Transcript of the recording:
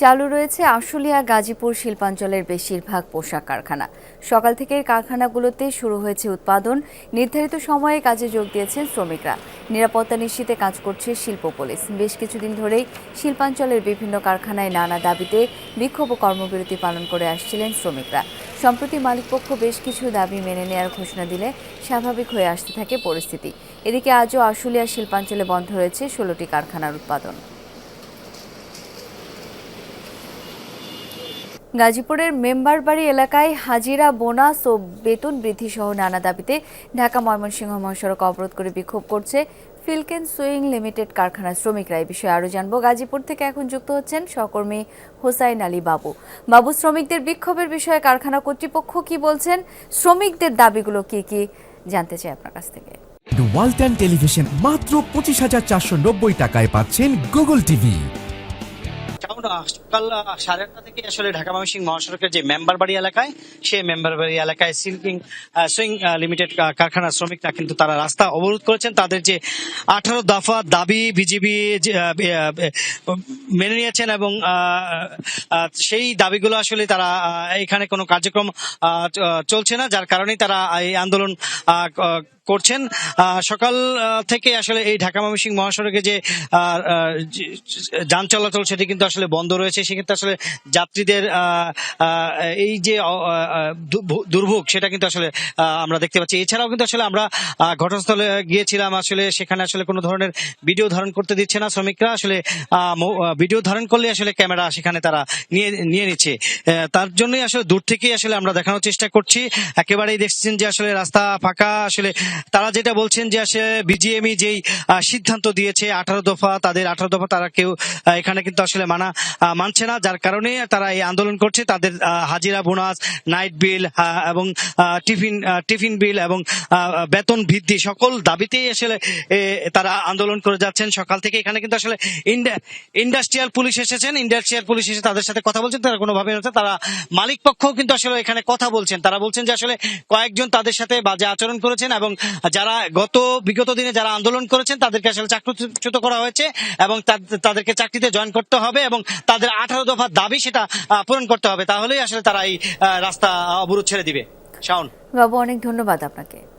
চালু রয়েছে আশুলিয়া, গাজীপুর, শিল্পাঞ্চলের বেশিরভাগ পোশাক কারখানা। সকাল থেকে কারখানাগুলোতে শুরু হয়েছে উৎপাদন। নির্ধারিত সময়ে কাজে যোগ দিয়েছেন শ্রমিকরা। নিরাপত্তা নিশ্চিতে কাজ করছে শিল্প পুলিশ। বেশ কিছুদিন ধরেই শিল্পাঞ্চলের বিভিন্ন কারখানায় নানা দাবিতে বিক্ষোভ কর্মবিরতি পালন করে আসছিলেন শ্রমিকরা। সম্প্রতি মালিকপক্ষ বেশ কিছু দাবি মেনে নেওয়ার ঘোষণা দিলে স্বাভাবিক হয়ে আসতে থাকে পরিস্থিতি। এদিকে আজও আশুলিয়া, শিল্পাঞ্চলে বন্ধ রয়েছে ষোলোটি কারখানার উৎপাদন। গাজীপুরের মেম্বারবাড়ি এলাকায় হাজিরা, বোনাস ও বেতন বৃদ্ধি সহ নানা দাবিতে ঢাকা ময়মনসিংহ মহাসড়ক অবরোধ করে বিক্ষোভ করছে ফিলকেন সুইং লিমিটেড কারখানার শ্রমিকরা। এই বিষয়ে আরও জানব গাজীপুর থেকে এখন যুক্ত হচ্ছেন সহকর্মী হোসাইন আলী বাবু। বাবু, শ্রমিকদের বিক্ষোভের বিষয়ে কারখানা কর্তৃপক্ষ কি বলছেন? শ্রমিকদের দাবিগুলো কি কি? জানতে চাই আপনার কাছ থেকে। ওয়ালটন টেলিভিশন মাত্র পঁচিশ হাজার চারশো নব্বই টাকায় পাচ্ছেন গুগল টিভি আহ, সকাল সাড়ে আটটা থেকে আসলে ঢাকা ময়মনসিংহ মহাসড়কের যে মেম্বার বাড়ি এলাকায় সেই মেম্বার বাড়ি এলাকায় সিল্কিং সুইং লিমিটেড কারখানার শ্রমিকরা কিন্তু তারা রাস্তা অবরোধ করেছেন। তাদের যে আঠারো দফা দাবি বিজিবি মেনে নিয়েছেন এবং সেই দাবিগুলো আসলে তারা এখানে কোনো কার্যক্রম চলছে না যার কারণেই তারা এই আন্দোলন করছেন। সকাল থেকে আসলে এই ঢাকা ময়মনসিংহ মহাসড়কে যে যান চলাচল সেটি কিন্তু আসলে বন্ধ রয়েছে। সেক্ষেত্রে আসলে যাত্রীদের এই যে দুর্ভোগ সেটা কিন্তু আসলে আমরা দেখতে পাচ্ছি। এছাড়াও কিন্তু আসলে আমরা ঘটনাস্থলে গিয়েছিলাম। আসলে সেখানে আসলে কোনো ধরনের ভিডিও ধারণ করতে দিচ্ছে না শ্রমিকরা। আসলে ভিডিও ধারণ করলে আসলে ক্যামেরা সেখানে তারা নিয়ে নিয়ে নিচ্ছে। তার জন্যই আসলে দূর থেকেই আসলে আমরা দেখানোর চেষ্টা করছি। একেবারেই দেখছেন যে আসলে রাস্তা ফাঁকা। আসলে তারা যেটা বলছেন যে আসলে বিজিএমই যেই সিদ্ধান্ত দিয়েছে আঠারো দফা, তাদের আঠারো দফা তারা কেউ এখানে কিন্তু আসলে মানা মানছে না। যার কারণে তারা এই আন্দোলন করছে। তাদের হাজিরা বোনাস নাইট বিল এবং টিফিন টিফিন বিল এবং বেতন বৃদ্ধি সকল দাবিতেই আসলে তারা আন্দোলন করে যাচ্ছেন। সকাল থেকে এখানে কিন্তু আসলে ইন্ডাস্ট্রিয়াল পুলিশ এসেছেন। ইন্ডাস্ট্রিয়াল পুলিশ এসে তাদের সাথে কথা বলছেন। তারা কোনোভাবে হচ্ছে তারা মালিক পক্ষ কিন্তু আসলে এখানে কথা বলছেন। তারা বলছেন যে আসলে কয়েকজন তাদের সাথে বাজে আচরণ করেছেন এবং যারা গত বিগত দিনে যারা আন্দোলন করেছেন, তাদেরকে আসলে চাকরিচ্যুত করা হয়েছে এবং তাদ- তাদেরকে চাকরিতে জয়েন করতে হবে এবং তাদের আঠারো দফা দাবি সেটা পূরণ করতে হবে। তাহলেই আসলে তারা এই রাস্তা অবরোধ ছেড়ে দিবে। শাওন। বাবু, অনেক ধন্যবাদ আপনাকে।